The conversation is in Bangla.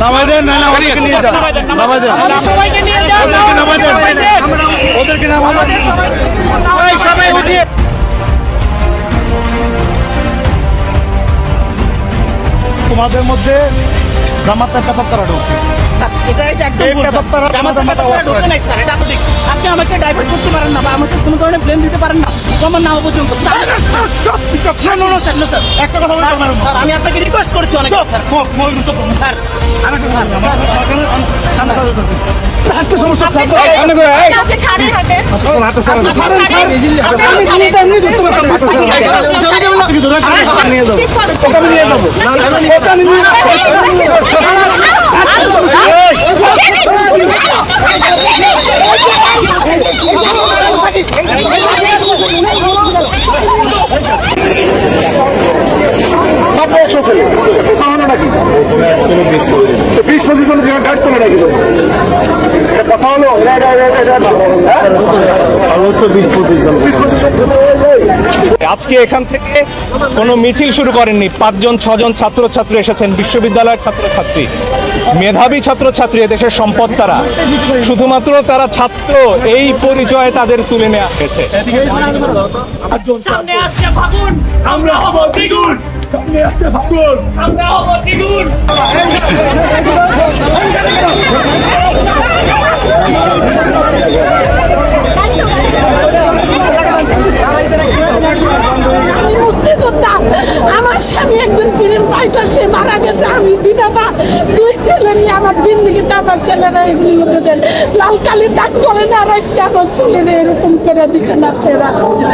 নামাই দেন না না ওদেরকে নিয়ে যান নামাই দেন সবাইকে নিয়ে যাও ওদেরকে নামাই দেন ওদেরকে নামাই দেন তোমাদের মধ্যে জামাতের কাতার তারা ঢুকছে আপনি আপনি আমাকে ডাইভার্ট করতে পারেন না বা আমাকে কোনো ধরনের ব্লেম দিতে পারেন না। আমার নাম পর্যন্ত। একটা কথা স্যার আমি আপনাকে রিকোয়েস্ট করেছি অনেক স্যার। স্যার সমস্যা হাতে নিয়ে যাব ওকে আমি নিয়ে যাব ওকে আমি নিয়ে মাত্র একশো ছেলে তাহলে নাকি বিশ পঁচিশ জন গাড়ি তোলে নাকি এটা কথা হলো হ্যাঁ? বিশ পঁচিশ জন আজকে এখান থেকে কোনো মিছিল শুরু করেননি। পাঁচজন, ছজন ছাত্রছাত্রী এসেছেন, বিশ্ববিদ্যালয়ের ছাত্রছাত্রী। মেধাবী ছাত্রছাত্রী, এদেশের সম্পদ তারা। শুধুমাত্র তারা ছাত্র, এই পরিচয়ে তাদের তুলে নেওয়া হয়েছে। আমরা হব দ্বিগুণ। সামনে আসছে ফাগুন, আমরা হব দ্বিগুণ। আমি আমার স্বামী একজন ফ্রিডম ফাইটার সে মারা গেছে। আমি বিধবা। দুই ছেলে নিয়ে আমার জিন্দগিতে আমার ছেলেরা এগুলি হতে দেন লাল কালি ডাক করে না রাইসকে আমার ছেলেরা এরকম করে দিচ্ছে না ফেরা মুখে